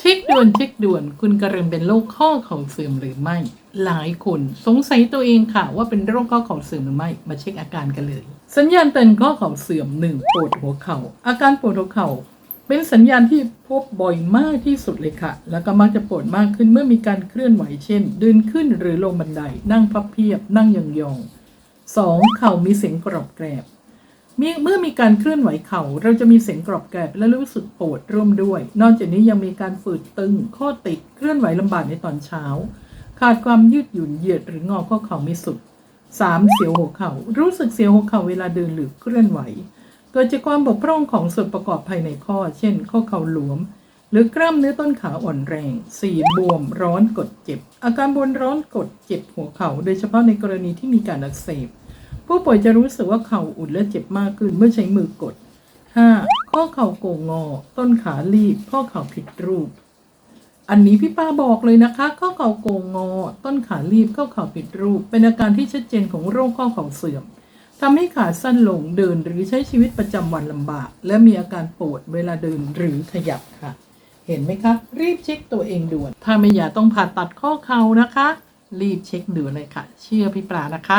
เช็คด่วนเช็คด่วน คุณกำลังเป็นโรคข้อเข่าเสื่อมหรือไม่ หลายคนสงสัยตัวเองค่ะ ว่าเป็นโรคข้อเข่าเสื่อมหรือไม่มาเช็คอาการกันเลย สัญญาณเตือนข้อเข่าเสื่อมหนึ่งปวดหัวเข่าอาการปวดหัวเข่า เป็นสัญญาณที่พบบ่อยมากที่สุดเลยค่ะ แล้วก็มักจะปวดมากขึ้นเมื่อมีการเคลื่อนไหวเช่น เดินขึ้นหรือลงบันได นั่งพับเพียบ นั่งยองๆสองเข่ามีเสียงกรอบแกรบ เมื่อมีการเคลื่อนไหวเข่า เราจะมีเสียงกรอบแกรบและรู้สึกปวดร่วมด้วย นอกจากนี้ยังมีการฝืดตึง ข้อติดเคลื่อนไหวลำบากในตอนเช้า ขาดความยืดหยุ่นเหยียดหรืองอข้อเข่าไม่สุด 3. เสียวหัวเข่า รู้สึกเสียวหัวเข่าเวลาเดินหรือเคลื่อนไหว เกิดจากความบกพร่องของส่วนประกอบภายในข้อ เช่น ข้อเข่าหลวม หรือกล้ามเนื้อต้นขาอ่อนแรง 4. บวมร้อนกดเจ็บ อาการบวมร้อนกดเจ็บหัวเข่าโดยเฉพาะในกรณีที่มีการอักเสบ ผู้ป่วยจะรู้สึกว่าเข่าอุ่นและเจ็บมากขึ้นเมื่อใช้มือกด 5. ข้อเข่าโก่งงอ ต้นขาลีบ ข้อเข่าผิดรูป อันนี้พี่ป้าบอกเลยนะคะ ข้อเข่าโก่งงอ ต้นขาลีบ ข้อเข่าผิดรูป เป็นอาการที่ชัดเจนของโรคข้อเข่าเสื่อมทำให้ขาสั้นลงเดินหรือใช้ชีวิตประจำวันลำบาก และมีอาการปวดเวลาเดินหรือขยับค่ะ เห็นไหมคะ รีบเช็คตัวเองด่วน ถ้าไม่อยากต้องผ่าตัดข้อเข่านะคะ รีบเช็คด่วนเลยค่ะ เชื่อพี่ปลานะคะ